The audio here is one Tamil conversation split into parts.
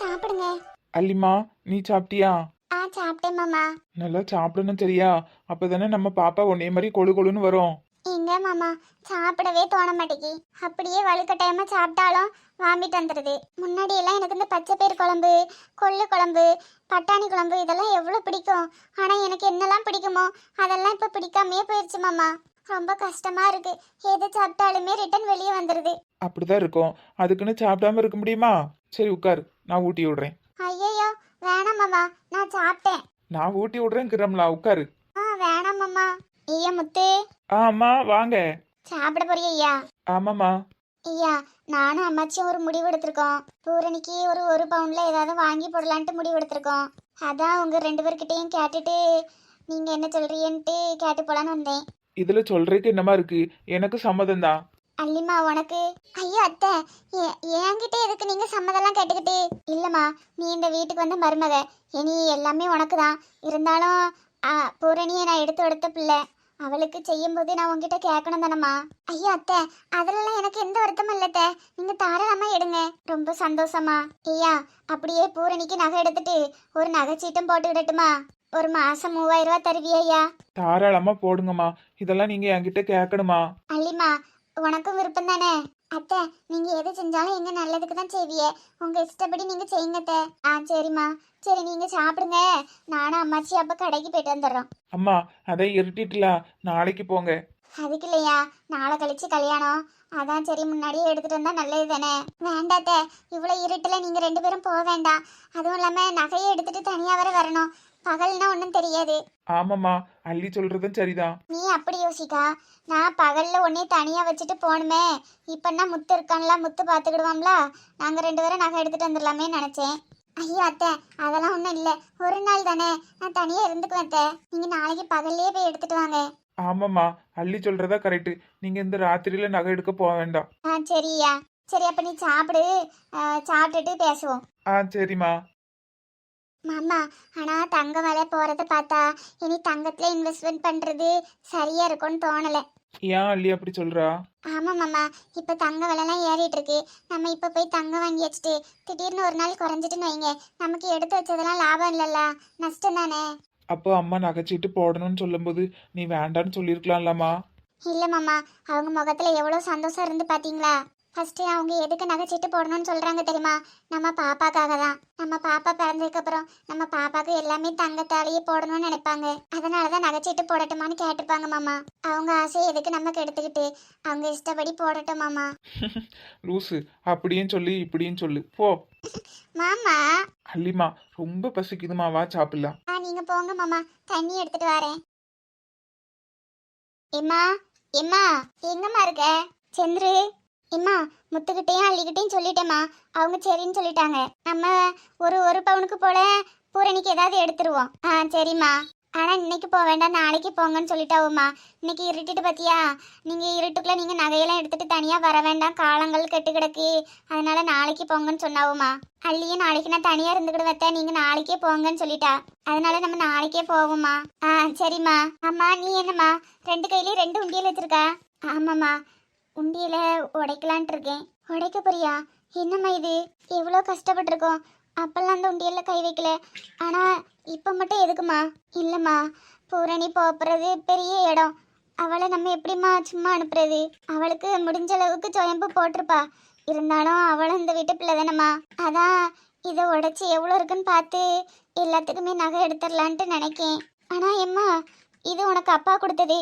சாப்பிடுங்க. அல்லிமா நீ சாப்பிட்டியா? ஆ சாப்பிட்டேன் மாமா. நல்லா சாப்பிடணும் சரியா அப்பதானே நம்ம பாப்பா உன்னைய மாதிரி கொழு கொழுன்னு வரும். எங்க மாமா சாப்பிடவே தோண மாட்டேங்கி. அப்படியே வலுக்கட்டாயமா சாப்பிட்டாலும் வாமிட் வந்துடுது முன்னாடி எல்லாம் எனக்கு இந்த பச்சை பயிர் குழம்பு கொள்ளு குழம்பு பட்டாணி குழம்பு இதெல்லாம் எவ்வளோ பிடிக்கும். ஆனால் எனக்கு என்னெல்லாம் பிடிக்குமோ அதெல்லாம் இப்போ பிடிக்காமையே போயிடுச்சு மாமா. ரொம்ப கஷ்டமா இருக்கு. எது சாப்பிட்டாலுமே ரிட்டன் வெளியே வந்துடுது அப்படிதான் இருக்கும். அதுக்குன்னு சாப்பிடாம இருக்க முடியுமா? சரி உட்காரு. நான் ஊட்டி விடுறேன். ஐயையோ வேணாம் மாமா நான் சாப்பிட்டேன். நான் ஊட்டி விடுறேன் கிரம்லா உட்காரு. ஆ வேணாம் மாமா. ஐயா முத்து. ஆமா வாங்க. சாப்பிட போறியா ஐயா? ஆமாம்மா. ஐயா நானும் அம்மாச்சியும் ஒரு முடிவு எடுத்திருக்கோம். பூரணிக்கு ஒரு ஒரு பவுன்ல ஏதாவது வாங்கி போடலான்ட்டு முடிவு எடுத்திருக்கோம். அதான் உங்க ரெண்டு பேர்கிட்டயும் கேட்டுட்டு நீங்க என்ன சொல்றீன்ட்டு கேட்டு போலான்னு வந்தேன். இதுல சொல்றதுக்கு என்னமா இருக்கு? எனக்கு சம்மதம் தான் அல்லிம்மா உனக்கு? ஐயோ அத்தை என்கிட்ட எதுக்கு நீங்க சம்மதம்லாம் கேட்டுக்கிட்டு? இல்லம்மா நீ இந்த வீட்டுக்கு வந்த மருமக. இனி எல்லாமே உனக்கு தான் இருந்தாலும் பூரணியை நான் எடுத்து எடுத்த பிள்ளை. அவளுக்கு செய்யும்போது நான் உங்ககிட்ட கேட்கணும் தானம்மா? ஐயோ அத்தை அதுலலாம் எனக்கு எந்த வருத்தமும் இல்ல அத்தை. நீங்க தாராளமா எடுங்க. ரொம்ப சந்தோஷமா ஐயா அப்படியே பூரணிக்கு நகை எடுத்துட்டு ஒரு நகைச்சீட்டும் போட்டு விடட்டுமா? ஒரு மாசம் மூவாயிரம் ரூபாய் தருவியா ஐயா? தாராளமா போடுங்கம்மா. இதெல்லாம் நீங்க என்கிட்ட கேட்கணுமா? அல்லிமா உனக்கும் விருப்பம் தானே அத்தை நீங்க எது செஞ்சாலும் எங்க நல்லதுக்கு தான் செய்விய உங்க இஷ்டப்படி நீங்க செய்யுங்க ஆ சரிம்மா. சரி நீங்க சாப்பிடுங்க. நானும் அம்மாச்சி அப்ப கடைக்கு போயிட்டு வந்துடுறோம். அம்மா அதை இருட்டிட்டுல நாளைக்கு போங்க. அதுக்கு இல்லையா? நாளை கழிச்சு கல்யாணம். அதான் சரி முன்னாடியே எடுத்துட்டு வந்தா நல்லது தானே? வேண்டாத்த இவ்வளவு இருட்டுல நீங்க ரெண்டு பேரும் போக வேண்டாம். அதுவும் இல்லாம நகையை எடுத்துட்டு தனியா வர வரணும். பகல்னா ஒன்றும் தெரியாது. ஆமாம்மா அள்ளி சொல்றதும் சரிதான். நீ அப்படி யோசிக்கா. நான் பகல்ல உன்னே தனியா வச்சுட்டு போகணுமே. இப்பன்னா முத்து இருக்கான்ல முத்து பாத்துக்கிடுவாம்ல நாங்க ரெண்டு பேரும் நகை எடுத்துட்டு வந்துடலாமே நினைச்சேன். ஐயோ அத்தை அதெல்லாம் ஒன்றும் இல்லை. ஒரு நாள் தானே. நான் தனியா இருந்துக்குவேன் அத்தை. நீங்க நாளைக்கு பகல்லையே போய் எடுத்துட்டு வாங்க. ஆமாம்மா அள்ளி சொல்றதா கரெக்ட் நீங்க இந்த ராத்திரியில நகை எடுக்க போக வேண்டாம். ஆ சரியா சரி அப்ப நீ சாப்பிடு. ஆ, சாப்பிட்டுட்டு பேசுவோம். ஆ சரிம்மா. மாமா ஆனா தங்க விலை போறத பார்த்தா இனி தங்கத்துல இன்வெஸ்ட்மெண்ட் பண்றது சரியா இருக்கும்னு தோணல. ஏன் அள்ளி அப்படி சொல்றா? ஆமா மாமா இப்ப தங்க விலைலாம் ஏறிட்டு இருக்கு. நம்ம இப்ப போய் தங்கம் வாங்கி வச்சுட்டு திடீர்னு ஒரு நாள் குறைஞ்சிட்டுன்னு வைங்க. நமக்கு எடுத்து வச்சதெல்லாம் லாபம் இல்லல்ல. நஷ்டம் தானே? அப்போ அம்மா நகைச்சீட்டு போடணும்னு சொல்லும்போது நீ வேண்டான்னு சொல்லியிருக்கலாம்லம்மா. இல்ல மாமா அவங்க முகத்துல எவ்வளவு சந்தோஷம் இருந்து பாத்தீங்களா? ஃபர்ஸ்ட் அவங்க எதுக்கு நகைச்சீட்டு போடணும்னு சொல்றாங்க தெரியுமா? நம்ம பாப்பாக்காக தான். நம்ம பாப்பா பிறந்ததுக்கு அப்புறம் நம்ம பாப்பாக்கு எல்லாமே தங்கத்தாலேயே போடணும்னு நினைப்பாங்க. அதனாலதான் நகைச்சீட்டு போடட்டுமான்னு கேட்டுப்பாங்க மாமா. அவங்க ஆசையை எதுக்கு நமக்கு எடுத்துக்கிட்டு அவங்க இஷ்டப்படி போடட்டும் மாமா. லூசு அப்படியும் சொல்லி இப்படியும் சொல்லு. போ. மாமா. அள்ளிமா ரொம்ப பசிக்குதுமா வா சாப்பிடலாம். ஆ நீங்க போங்க மாமா. தண்ணி எடுத்துட்டு வரேன். எம்மா எம்மா எங்கம்மா இருக்க? சந்திரு. இம்மா முத்துக்கிட்டையும் அள்ளிக்கிட்டையும் சொல்லிட்டேம்மா. அவங்க சரின்னு சொல்லிட்டாங்க. நம்ம ஒரு ஒரு பவுனுக்கு போல பூரணிக்கு ஏதாவது எடுத்துருவோம். ஆ சரிம்மா. ஆனால் இன்னைக்கு போக வேண்டாம் நாளைக்கு போங்கன்னு சொல்லிட்டாவும்மா. இன்னைக்கு இருட்டுட்டு பார்த்தியா நீங்கள் இருட்டுக்குள்ள நீங்கள் நகையெல்லாம் எடுத்துட்டு தனியாக வர வேண்டாம் காலங்கள் கெட்டு கிடக்கு. அதனால நாளைக்கு போங்கன்னு சொன்னாவும்மா. அள்ளியும் நாளைக்கு நான் தனியாக இருந்துக்கிட்டு வைத்தேன் நீங்கள் நாளைக்கே போங்கன்னு சொல்லிட்டா. அதனால நம்ம நாளைக்கே போவோம்மா. ஆ சரிம்மா. அம்மா நீ என்னம்மா? ரெண்டு கையிலையும் ரெண்டு உண்டியல் வச்சிருக்கா? ஆமாம்மா. உண்டியில உடைக்கலான்ட்டு இருக்கேன். உடைக்க போறியா? என்னம்மா இது? எவ்வளோ கஷ்டப்பட்டிருக்கோம். அப்பெல்லாம் அந்த உண்டியல்ல கை வைக்கல. ஆனா இப்போ மட்டும் எதுக்குமா? இல்லைம்மா பூரணி போப்புறது பெரிய இடம். அவளை நம்ம எப்படிம்மா சும்மா அனுப்புறது? அவளுக்கு முடிஞ்ச அளவுக்கு சுயம்பு போட்டிருப்பா. இருந்தாலும் அவளும் இந்த வீட்டு பிள்ளை தானம்மா. அதான் இதை உடைச்சி எவ்வளோ இருக்குன்னு பார்த்து எல்லாத்துக்குமே நகை எடுத்துடலான்ட்டு நினைக்கேன். ஆனால் எம்மா இது உனக்கு அப்பா கொடுத்தது.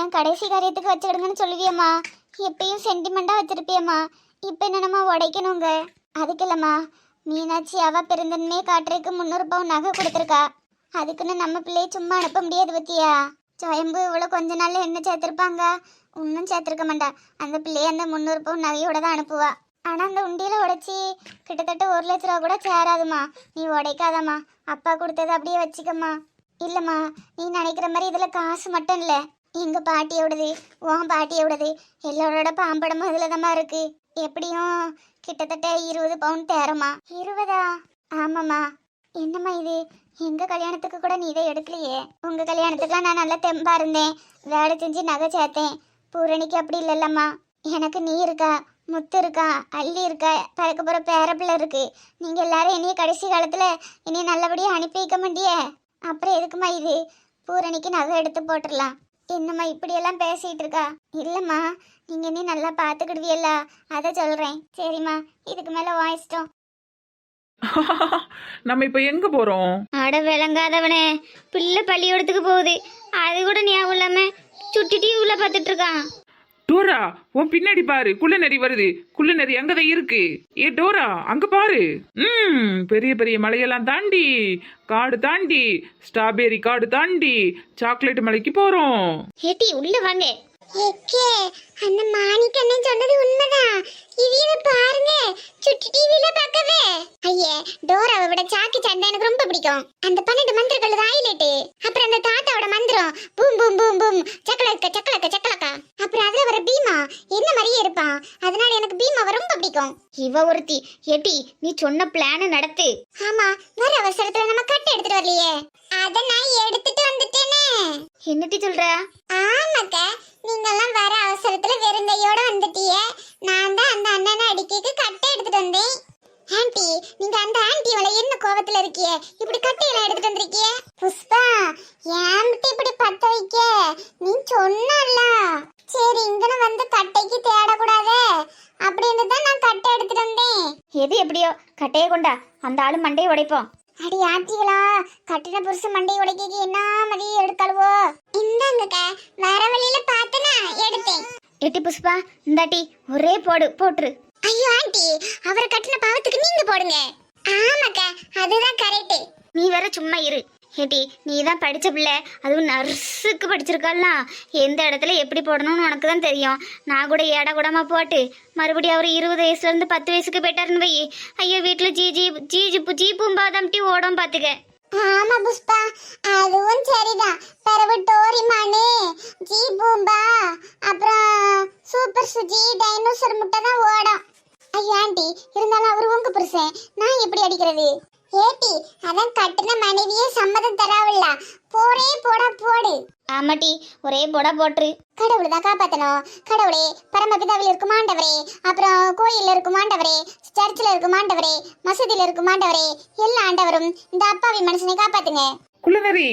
என் கடைசி காரியத்துக்கு வச்சுடுங்கன்னு சொல்லுவியம்மா. எப்பயும் சென்டிமெண்டா வச்சிருப்பியம்மா. இப்போ என்னம்மா உடைக்கணுங்க? அதுக்கு இல்லம்மா. மீனாட்சி அவ பிறந்தன்மே காட்டுறதுக்கு முந்நூறு பவுன் நகை கொடுத்துருக்கா. அதுக்குன்னு நம்ம பிள்ளைய சும்மா அனுப்ப முடியாது பத்தியா? சுயம்பு இவ்வளோ கொஞ்ச நாள்ல என்ன சேர்த்துருப்பாங்க? ஒன்றும் சேர்த்துருக்க மாட்டா. அந்த பிள்ளைய அந்த முந்நூறு பவுன் நகையோட தான் அனுப்புவா. ஆனா அந்த உண்டியில உடைச்சி கிட்டத்தட்ட ஒரு லட்ச ரூபா கூட சேராதுமா நீ உடைக்காதம்மா. அப்பா கொடுத்ததை அப்படியே வச்சுக்கம்மா. இல்லம்மா நீ நினைக்கிற மாதிரி இதுல காசு மட்டும் இல்லை. எங்க பாட்டியோடது உன் பாட்டியோடது. எல்லாரோட பாம்படமும் இதுல தான் இருக்கு. எப்படியும் கிட்டத்தட்ட இருபது பவுன் தேரமா இருபதா? ஆமாம்மா. என்னம்மா இது? எங்க கல்யாணத்துக்கு கூட நீ இதை எடுக்கலையே? உங்க கல்யாணத்துக்குலாம் நான் நல்லா தெம்பா இருந்தேன். வேலை செஞ்சு நகை சேர்த்தேன். பூரணிக்கு அப்படி இல்லைல்லம்மா. எனக்கு நீ இருக்கா? முத்து இருக்கா? அள்ளி இருக்கா? பிறக்க போற பேரப்பிள்ளை இருக்கு. நீங்க எல்லாரும் என்னைய கடைசி காலத்துல என்னைய நல்லபடியா அனுப்பி வைக்க மாட்டியே? அப்புறம் எதுக்குமா இது? பூரணிக்கு நகை எடுத்து போட்டுடலாம். என்னம்மா இப்படியெல்லாம் பேசிட்டு இருக்கா? இல்லம்மா நீங்க என்னைய நல்லா பாத்துக்கிடுவியல்ல அதை சொல்றேன். சரிம்மா இதுக்கு மேல வாய்ச்சிட்டோம் நம்ம இப்ப எங்க போறோம்? அட விளங்காதவனே பிள்ளை பள்ளிக்கூடத்துக்கு போகுது. அது கூட ஞாபகம் இல்லாம சுட்டி டிவில பார்த்துட்டு இருக்கான். டோரா உன் பின்னாடி பாரு குள்ளநரி வருது. குள்ளநரி அங்கதான் இருக்கு. ஏ டோரா அங்க பாரு. ம் பெரிய பெரிய மலையெல்லாம் தாண்டி காடு தாண்டி ஸ்ட்ராபெரி காடு தாண்டி சாக்லேட் மலைக்கு போறோம். ஏட்டி உள்ள வாங்க. ஏக்கே அந்த மாணிக்கண்ணன் சொன்னது உண்மைதான். இவியல பாருங்க. சுட்டி டிவில பார்க்கவே. ஐயே டோராவை விட சாக்கி சண்டை எனக்கு ரொம்ப பிடிக்கும். அந்த பன்னெண்டு மந்திரங்கள் ஹைலைட் அப்புறம் அந்த தாத்தாவோட மந்திரம். Boom boom boom boom. சக்கலக்க சக்கலக்க சக்கலக்க. Bima என்ன மாதிரியே இருப்பான் அதனால எனக்கு பீமாவை ரொம்ப பிடிக்கும். இவ ஒருத்தி. ஏட்டி நீ சொன்ன பிளான நடத்து. ஆமா வர அவசரத்துல நம்ம கட்டை எடுத்துட்டு வரலையே. அத நான் எடுத்துட்டு வந்துட்டேனே. என்னட்டி சொல்ற? ஆமாக்கா நீங்கெல்லாம் வர அவசரத்துல வெறுங்கையோட வந்துட்டிய நான் தான் அந்த அண்ணனை அடிக்கைக்கு கட்டை எடுத்துட்டு வந்தேன் ஆன்ட்டி நீங்க அந்த ஆன்ட்டியோட என்ன கோவத்துல இருக்கிய? இப்படி கட்டையெல்லாம் எடுத்துட்டு வந்திருக்கிய? புஷ்பா ஏன்ட்டு இப்படி பத்த வைக்க. நீ சொன்னல சரி இங்கன வந்து கட்டைக்கு தேடக்கூடாதே. அப்படின்னு தான் நான் கட்டை எடுத்துட்டு வந்தேன். எது எப்படியோ கட்டையை கொண்டா அந்த ஆளு மண்டையை உடைப்போம். அடி ஆத்திகளா கட்டின புருஷன் மண்டை உடைக்க என்ன மதி எடுக்கலுவோ இந்தாங்கக்கா வர வழியில பார்த்தனா எடுத்தேன். எட்டி புஷ்பா இந்தாட்டி ஒரே போடு போட்டுரு. ஐயோ ஆண்டி அவரை கட்டின பாவத்துக்கு நீங்க போடுங்க. ஆமாக்கா அதுதான் கரெக்ட் நீ வேற சும்மா இரு. ஏட்டி நீ தான் படிச்ச பிள்ளை. அதுவும் நர்ஸுக்கு படிச்சிருக்கலாம் எந்த இடத்துல எப்படி போடணும்னு உனக்கு தான் தெரியும். நான் கூட ஏட கூடமா போட்டு மறுபடியும் அவர் இருபது வயசுல இருந்து பத்து வயசுக்கு போயிட்டாருன்னு வை. ஐயோ வீட்டுல ஜி ஜி ஜி ஜிப்பு ஜீப்பும் பாதாம் டீ ஓடும் பாத்துக்க. ஆமா புஷ்பா அதுவும் சரிதான். பிறகு டோரிமானு ஜீ பூம்பா அப்புறம் சூப்பர் சுஜி டைனோசர் முட்டை தான் ஓடும். ஆண்டி இருந்தாலும் அவர் உங்க புருஷன். நான் எப்படி அடிக்கிறது? ஏட்டி அதான் கட்டின மனைவியே சம்மதம் தராவில்ல. போடே போடா போடு. ஆமாட்டி ஒரே போடா போட்டுரு. கடவுள் தான் காப்பாத்தணும். கடவுளே பரமபிதாவில் இருக்கும் ஆண்டவரே அப்புறம் கோயில்ல இருக்கும் ஆண்டவரே சர்ச்சில் இருக்கும் ஆண்டவரே மசூதியில இருக்கும் ஆண்டவரே எல்லா ஆண்டவரும் இந்த அப்பாவி மனுஷனை காப்பாத்துங்க. குள்ளநெறி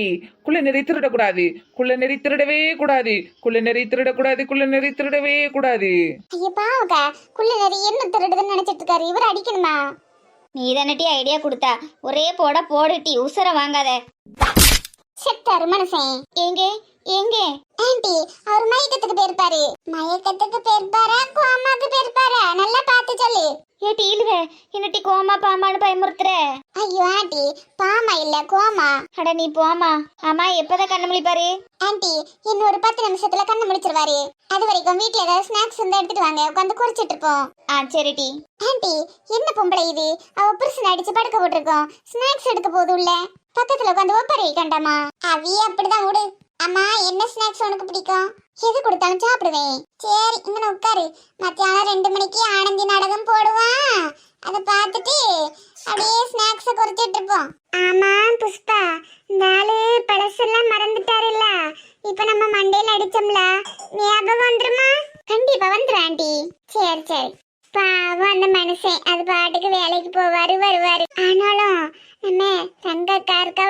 குள்ளநெறி திருடக்கூடாது. குள்ளநெறி திருடவே கூடாது. குள்ளநெறி திருடக்கூடாது குள்ளநெறி திருடவே கூடாது. ஐயா பாவக்கா குள்ள நிறைய என்ன திருடுதுன்னு நினைச்சிட்டு இருக்காரு? இவர் அடிக்கணுமா? நீ தானட்டி ஐடியா கொடுத்தா. ஒரே போட போடுட்டி உசர வாங்காத. செத்தாரு மனுஷன். எங்க? எங்க? ஆண்டி அவர் மயக்கத்துக்கு போயிருப்பாரு. மயக்கத்துக்கு போயிருப்பாரா? கோமாக்கு போயிருப்பாரா? நல்லா பார்த்து சொல்லு. ஏட்டி இழுவ. என்னட்டி கோமா பாமான்னு பயமுறுத்துற? ஐயோ ஆண்டி பாமா இல்ல கோமா. அட நீ போமா. ஆமா எப்பதான் கண்ணு முழிப்பாரு? ஆண்டி இன்னும் ஒரு பத்து நிமிஷத்துல கண்ணு முடிச்சிருவாரு அது வரைக்கும் வீட்ல ஏதாவது ஸ்நாக்ஸ் இருந்தா எடுத்துட்டு வாங்க உட்காந்து குறிச்சிட்டு இருப்போம். ஆ சரிடி ஆண்டி என்ன பொம்பளை இது? அவ புருஷன் அடிச்சு படுக்க போட்டிருக்கோம். ஸ்நாக்ஸ் எடுக்க போகுது உள்ள பக்கத்துல உட்காந்து ஒப்பரை கண்டாமா அவி அப்படிதான் விடு. அம்மா என்ன ஸ்நாக்ஸ் உனக்கு பிடிக்கும்? எது கொடுத்தாலும் சாப்பிடுவேன். சரி இங்க உட்காரு. மத்தியானம் ரெண்டு மணிக்கு ஆனந்தி நாடகம் போடுவான் அதை பார்த்துட்டு அப்படியே ஸ்நாக்ஸை குறைச்சிட்டு இருப்போம். ஆமா புஷ்பா. நாலு பழசெல்லாம் மறந்துட்டாருல்ல. இப்ப நம்ம மண்டையில அடிச்சோம்ல. ஞாபகம் வந்துருமா? கண்டிப்பா வந்துடும் ஆண்டி. சரி சரி. பாவம் அந்த மனுஷன். அது பாட்டுக்கு வேலைக்கு போவாரு வருவாரு. ஆனாலும் நம்ம தங்கக்கா இருக்கா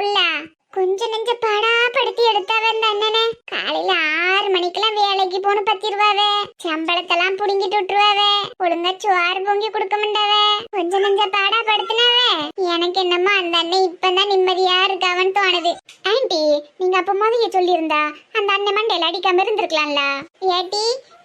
கொஞ்ச நெஞ்ச பாடா படுத்தி எடுத்தவ அந்த காலையில ஆறு மணிக்கெல்லாம் வேலைக்கு போன பத்திருவாவே. சம்பளத்தெல்லாம் புடுங்கிட்டு விட்டுருவாவே. ஒழுங்கா சோறு பொங்கி கொடுக்க மாட்டாவே. கொஞ்ச நெஞ்ச பாடா படுத்தினாவே எனக்கு என்னமோ அந்த அண்ணன் இப்பதான் நிம்மதியா இருக்காவன்னு தோணுது ஆண்டி நீங்க அப்ப முதல்ல சொல்லியிருந்தா அந்த அண்ணன் மண்டையில அடிக்காம இருந்திருக்கலாம்ல. ஏட்டி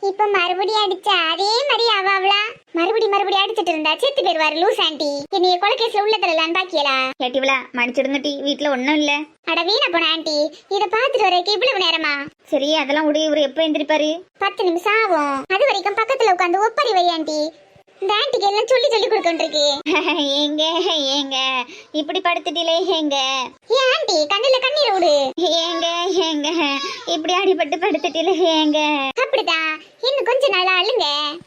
இப்ப மறுபடியும் அடிச்சா அதே மாதிரி அவாவளா மறுபடி மறுபடி அடிச்சிட்டு இருந்தா செத்து போயிருவாரு லூஸ் ஆண்டி. என்னைய கொலைகேஸ்ல உள்ள தரலான்னு பாக்கியலா? கேட்டிவளா மன்னிச்சிடுங்க டி வீட்ல ஒண்ணும் இல்ல. அட வீணா போன ஆண்டி இத பாத்துட்டு வரக்கு இவ்வளவு நேரமா? சரி அதெல்லாம் உடைய இவரு எப்ப எந்திரிப்பாரு? பத்து நிமிஷம் ஆகும். அது வரைக்கும் பக்கத்துல உட்காந்து ஒப்பரி வை ஆண்டி. இந்த ஆண்டிக்கு எல்லாம் சொல்லி சொல்லி கொடுக்கண்டிருக்கு ஏங்க ஏங்க. இப்படி படுத்துட்டீங்களே ஏங்க. ஏன் ஆண்டி கண்ணுல கண்ணீர் விடு ஏங்க ஏங்க. இப்படி அடிபட்டு படுத்துட்டீங்களே ஏங்க. அப்படிதான் இன்னும் கொஞ்ச நாள் அழுங்க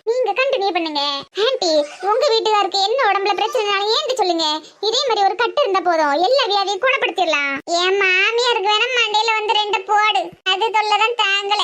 நீங்க கண்டினியூ பண்ணுங்க. ஆண்டி உங்க வீட்டுக்காருக்கு என்ன உடம்புல பிரச்சனைனாலும் ஏன்ட்டு சொல்லுங்க? இதே மாதிரி ஒரு கட்டு இருந்தா போதும். எல்லா வியாதியும் குணப்படுத்திடலாம். என் மாமியாருக்கு வேணா மண்டையில வந்து ரெண்டு போடு. அது தொல்லதான் தாங்கல.